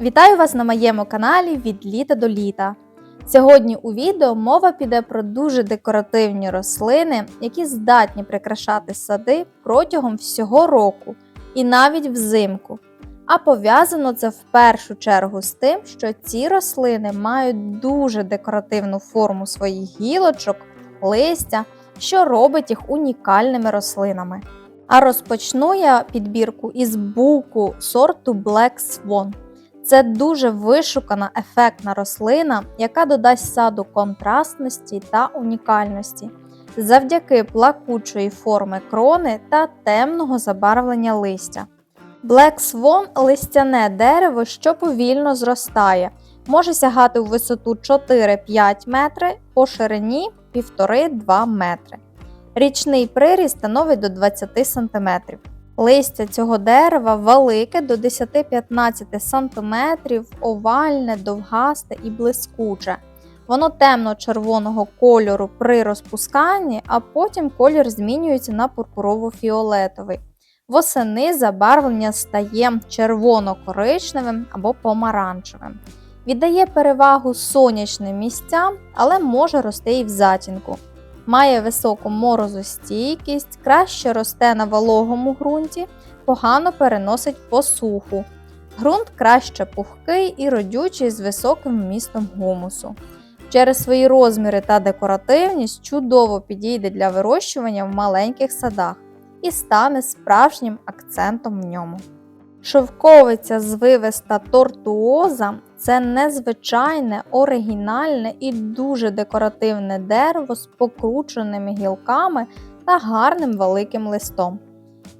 Вітаю вас на моєму каналі від літа до літа. Сьогодні у відео мова піде про дуже декоративні рослини, які здатні прикрашати сади протягом всього року і навіть взимку. А пов'язано це в першу чергу з тим, що ці рослини мають дуже декоративну форму своїх гілочок, листя, що робить їх унікальними рослинами. А розпочну я підбірку із буку сорту Black Swan. Це дуже вишукана ефектна рослина, яка додасть саду контрастності та унікальності завдяки плакучої форми крони та темного забарвлення листя. Black Swan – листяне дерево, що повільно зростає, може сягати у висоту 4-5 метри, по ширині 1,5-2 метри. Річний приріст становить до 20 см. Листя цього дерева велике до 10-15 см, овальне, довгасте і блискуче. Воно темно-червоного кольору при розпусканні, а потім колір змінюється на пурпурово-фіолетовий. Восени забарвлення стає червоно-коричневим або помаранчевим. Віддає перевагу сонячним місцям, але може рости і в затінку. Має високу морозостійкість, краще росте на вологому ґрунті, погано переносить посуху. Ґрунт краще пухкий і родючий з високим вмістом гумусу. Через свої розміри та декоративність чудово підійде для вирощування в маленьких садах і стане справжнім акцентом в ньому. Шовковиця звивиста тортуоза це незвичайне, оригінальне і дуже декоративне дерево з покрученими гілками та гарним великим листом.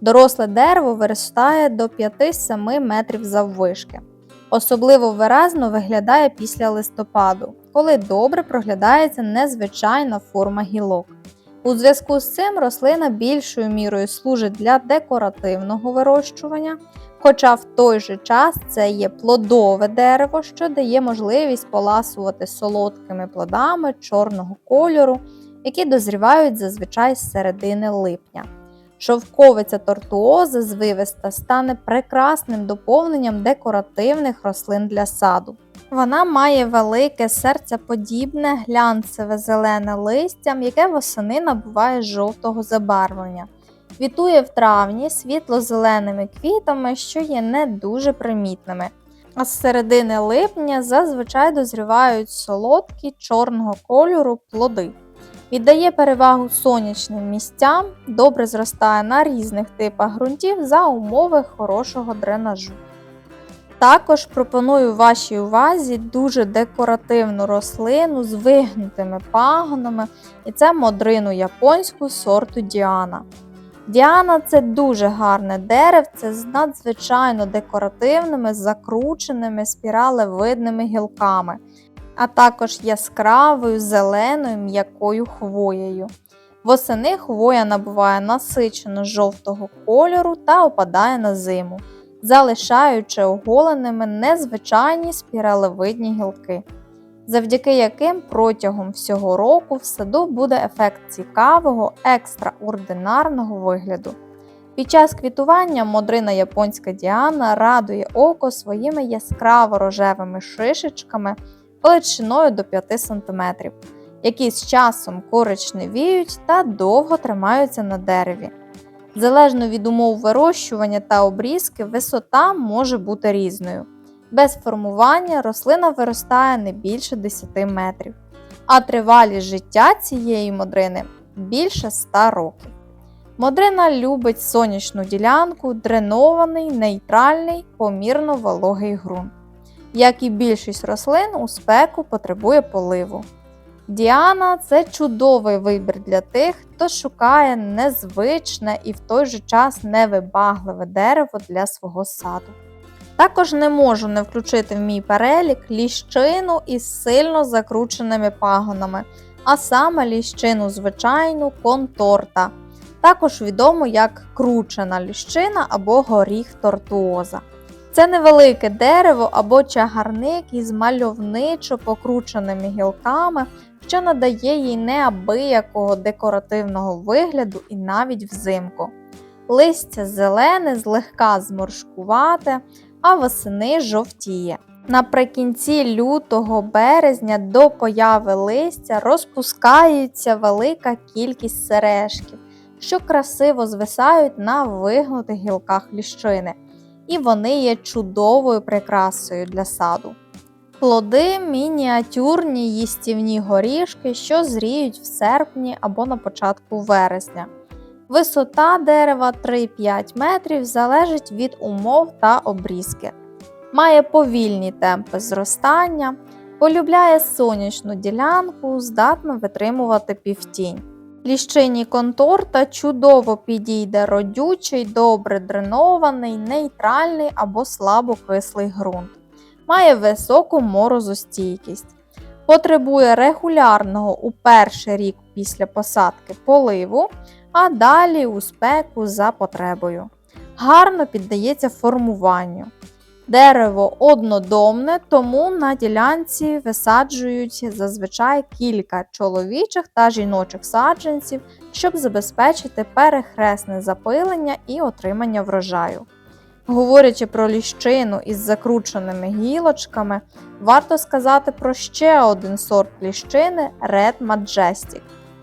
Доросле дерево виростає до 5-7 метрів заввишки. Особливо виразно виглядає після листопаду, коли добре проглядається незвичайна форма гілок. У зв'язку з цим рослина більшою мірою служить для декоративного вирощування, хоча в той же час це є плодове дерево, що дає можливість поласувати солодкими плодами чорного кольору, які дозрівають зазвичай з середини липня. Шовковиця тортуоза звивиста стане прекрасним доповненням декоративних рослин для саду. Вона має велике серцеподібне глянцеве зелене листя, яке восени набуває жовтого забарвлення. Квітує в травні світло-зеленими квітами, що є не дуже примітними. А з середини липня зазвичай дозрівають солодкі чорного кольору плоди. Віддає перевагу сонячним місцям, добре зростає на різних типах ґрунтів за умови хорошого дренажу. Також пропоную вашій увазі дуже декоративну рослину з вигнутими пагонами, і це модрину японську сорту Діана. Діана це дуже гарне деревце з надзвичайно декоративними, закрученими спіралевидними гілками, а також яскравою зеленою м'якою хвоєю. Восени хвоя набуває насичено жовтого кольору та опадає на зиму, залишаючи оголеними незвичайні спіралевидні гілки, завдяки яким протягом всього року в саду буде ефект цікавого, екстраординарного вигляду. Під час квітування модрина японська Діана радує око своїми яскраво рожевими шишечками величиною до 5 см, які з часом коричневіють та довго тримаються на дереві. Залежно від умов вирощування та обрізки, висота може бути різною. Без формування рослина виростає не більше 10 метрів, а тривалість життя цієї модрини більше 100 років. Модрина любить сонячну ділянку, дренований, нейтральний, помірно вологий ґрунт. Як і більшість рослин, у спеку потребує поливу. Діана це чудовий вибір для тих, хто шукає незвичне і в той же час невибагливе дерево для свого саду. Також не можу не включити в мій перелік ліщину із сильно закрученими пагонами, а саме ліщину звичайну конторта, також відомо як кручена ліщина або горіх тортуоза. Це невелике дерево або чагарник із мальовничо покрученими гілками, що надає їй неабиякого декоративного вигляду і навіть взимку. Листя зелене, злегка зморшкувате, а восени жовтіє. Наприкінці лютого березня до появи листя розпускається велика кількість сережків, що красиво звисають на вигнутих гілках ліщини, і вони є чудовою прикрасою для саду. Плоди мініатюрні їстівні горішки, що зріють в серпні або на початку вересня. Висота дерева 3-5 метрів залежить від умов та обрізки. Має повільні темпи зростання, полюбляє сонячну ділянку, здатна витримувати півтінь. Ліщині конторта чудово підійде родючий, добре дренований, нейтральний або слабокислий ґрунт. Має високу морозостійкість. Потребує регулярного у перший рік після посадки поливу, а далі у спеку за потребою. Гарно піддається формуванню. Дерево однодомне, тому на ділянці висаджують зазвичай кілька чоловічих та жіночих саджанців, щоб забезпечити перехресне запилення і отримання врожаю. Говорячи про ліщину із закрученими гілочками, варто сказати про ще один сорт ліщини Red Majestic.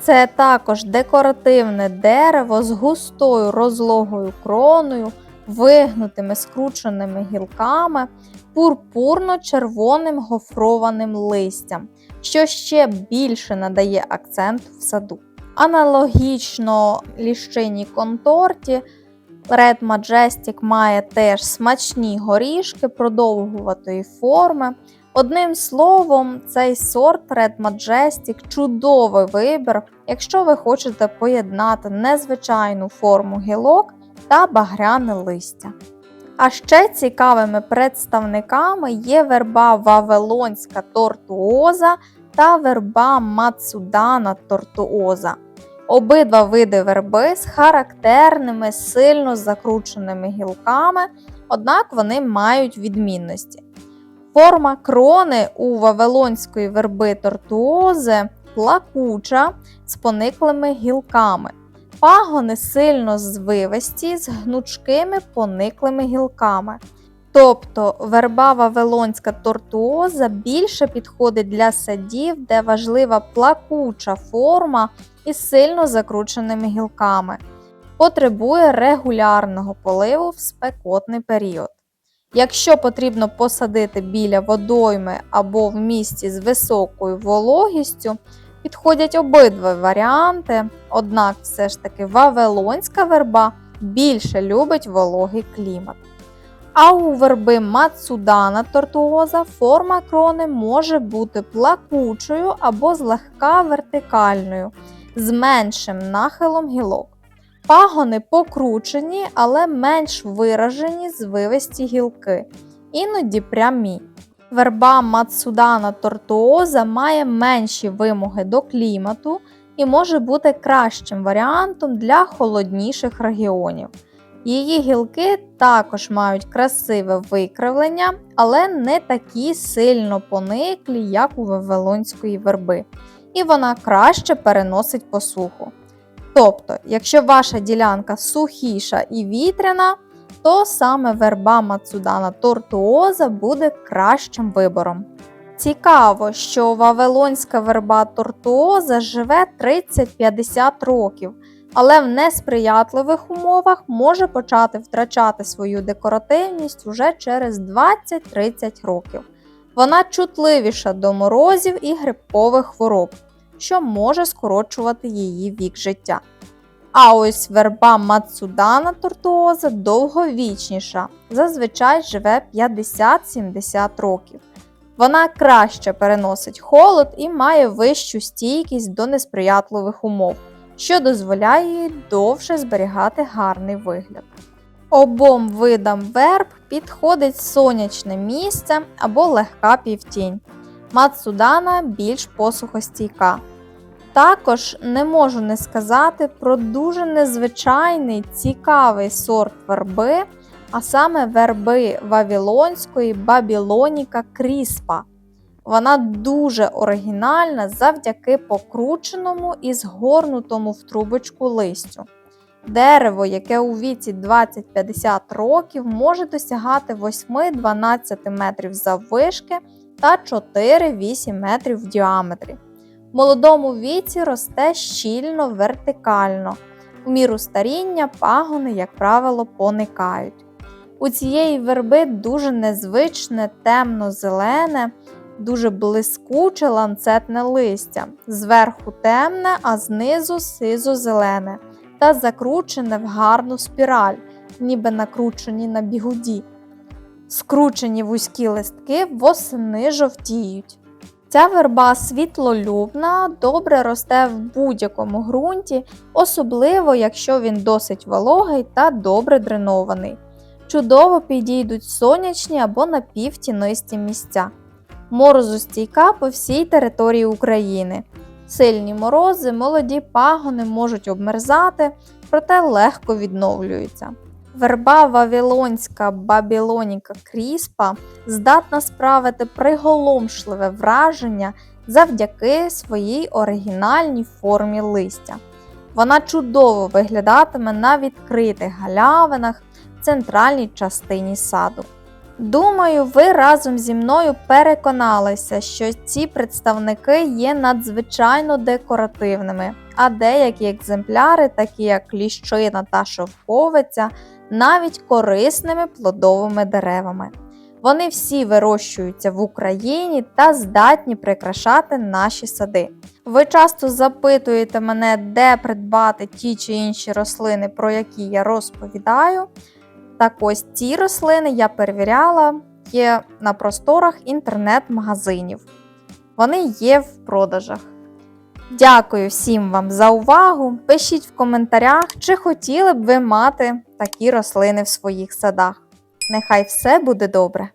Це також декоративне дерево з густою розлогою кроною, вигнутими скрученими гілками, пурпурно-червоним гофрованим листям, що ще більше надає акцент в саду. Аналогічно ліщині конторті, Red Majestic має теж смачні горішки продовгуватої форми. Одним словом, цей сорт Red Majestic чудовий вибір, якщо ви хочете поєднати незвичайну форму гілок та багряне листя. А ще цікавими представниками є верба Вавилонська тортуоза та верба Мацудана тортуоза. Обидва види верби з характерними сильно закрученими гілками, однак вони мають відмінності. Форма крони у вавилонської верби тортуози плакуча з пониклими гілками. Пагони сильно звивисті з гнучкими пониклими гілками. Тобто верба вавилонська тортуоза більше підходить для садів, де важлива плакуча форма із сильно закрученими гілками. Потребує регулярного поливу в спекотний період. Якщо потрібно посадити біля водойми або в місті з високою вологістю, підходять обидва варіанти, однак все ж таки вавилонська верба більше любить вологий клімат. А у верби Мацудана тортуоза форма крони може бути плакучою або злегка вертикальною, з меншим нахилом гілок. Пагони покручені, але менш виражені звивисті гілки, іноді прямі. Верба Мацудана тортуоза має менші вимоги до клімату і може бути кращим варіантом для холодніших регіонів. Її гілки також мають красиве викривлення, але не такі сильно пониклі, як у вавилонської верби, і вона краще переносить посуху. Тобто, якщо ваша ділянка сухіша і вітряна, то саме верба Мацудана тортуоза буде кращим вибором. Цікаво, що вавилонська верба тортуоза живе 30-50 років, але в несприятливих умовах може почати втрачати свою декоративність уже через 20-30 років. Вона чутливіша до морозів і грибкових хвороб, що може скорочувати її вік життя. А ось верба Мацудана тортуоза довговічніша, зазвичай живе 50-70 років. Вона краще переносить холод і має вищу стійкість до несприятливих умов, що дозволяє їй довше зберігати гарний вигляд. Обом видам верб підходить сонячне місце або легка півтінь. Мацудана більш посухостійка. Також не можу не сказати про дуже незвичайний цікавий сорт верби, а саме верби Вавилонської Бабілоніка Кріспа. Вона дуже оригінальна завдяки покрученому і згорнутому в трубочку листю. Дерево, яке у віці 20-50 років, може досягати 8-12 метрів заввишки та 4-8 метрів в діаметрі. В молодому віці росте щільно вертикально. У міру старіння пагони, як правило, поникають. У цієї верби дуже незвичне темно-зелене, дуже блискуче ланцетне листя, зверху темне, а знизу сизо-зелене та закручене в гарну спіраль, ніби накручені на бігуді. Скручені вузькі листки восени жовтіють. Ця верба світлолюбна, добре росте в будь-якому ґрунті, особливо якщо він досить вологий та добре дренований. Чудово підійдуть сонячні або напівтінисті місця. Морозостійка по всій території України. Сильні морози, молоді пагони можуть обмерзати, проте легко відновлюються. Верба Вавилонська Бабілоніка Кріспа здатна справити приголомшливе враження завдяки своїй оригінальній формі листя. Вона чудово виглядатиме на відкритих галявинах в центральній частині саду. Думаю, ви разом зі мною переконалися, що ці представники є надзвичайно декоративними, а деякі екземпляри, такі як ліщина та шовковиця, навіть корисними плодовими деревами. Вони всі вирощуються в Україні та здатні прикрашати наші сади. Ви часто запитуєте мене, де придбати ті чи інші рослини, про які я розповідаю. Так ось ці рослини я перевіряла, є на просторах інтернет-магазинів. Вони є в продажах. Дякую всім вам за увагу. Пишіть в коментарях, чи хотіли б ви мати такі рослини в своїх садах. Нехай все буде добре!